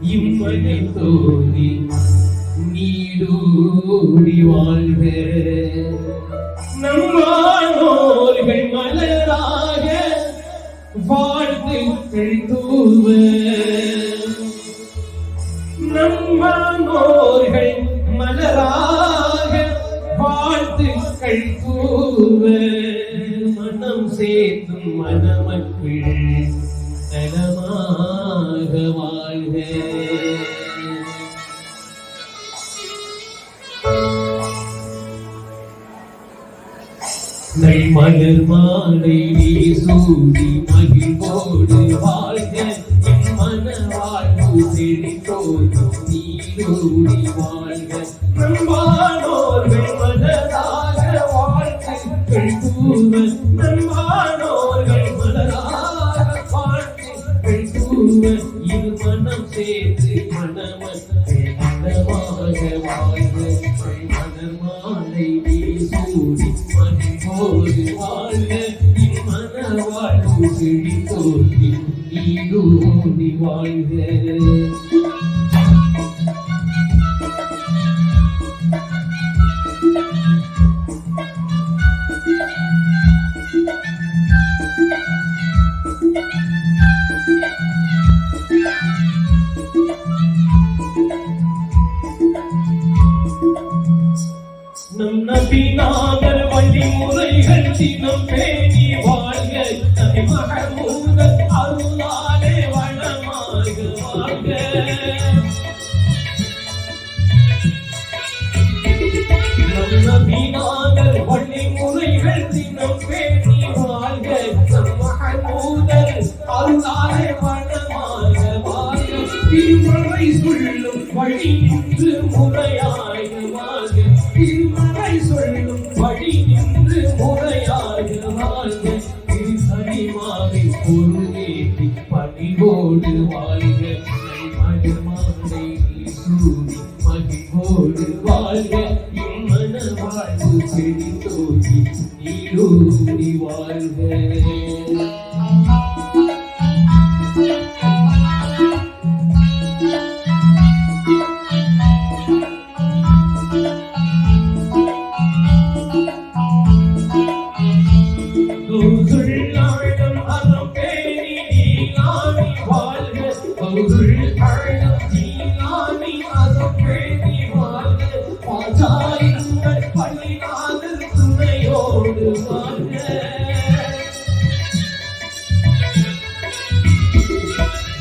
இம்மனை தோதி நீடூடி வாழ்க நம்மானோர்கள் மலராக வாழ்த்துக்கள் தூவ. நம்மானோர்கள் மலராக வாழ்த்துக்கள் தூவ. மனம் சேர்த்தும் மணமக்கள் நலமாக வாழ்க நைமலர் மாலை சூடி மகிழ்வோடு வாழ்க. என் மன வாழ்வு செழித்தோடும் நீ வாழ்க. நம்பானோர்கள் சேர்த்து மனமத்தை மனமாக வாழ்க மலர் மாலை சூடி மகிழ்வோடு வாழ்க இம்மன வாழ்வு செழித்தோடி நீடூடி வாழ்க நம் நாதர் வழி முறைகள் தினம் பேணி வாழ்க. நபி மகமூத அருளாலே வளமாக வாழ்க. நம் நபிநாதர் வழிமுறைகள் தினம் பேணி வாழ்க. நம் மகமூத அருளாலே வளமாக வாழ்க. திருமறை சொல்லும் வழி நின்று வாழ்க வாழ்க இம்மன வாழ்வு செழித்தோடி நீடூடி வாழ்க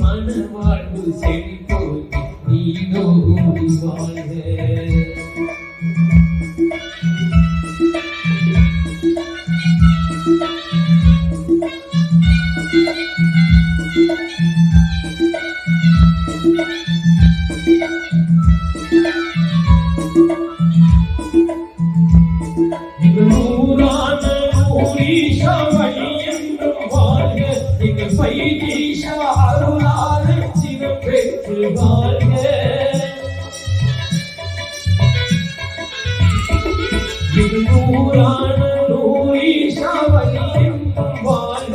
மன வாழ்வு செழிப்போடி நீடோடி வாழ்க. வாழ்க. இது நூறான நூறீஷா வழி என்றும் வாழ்க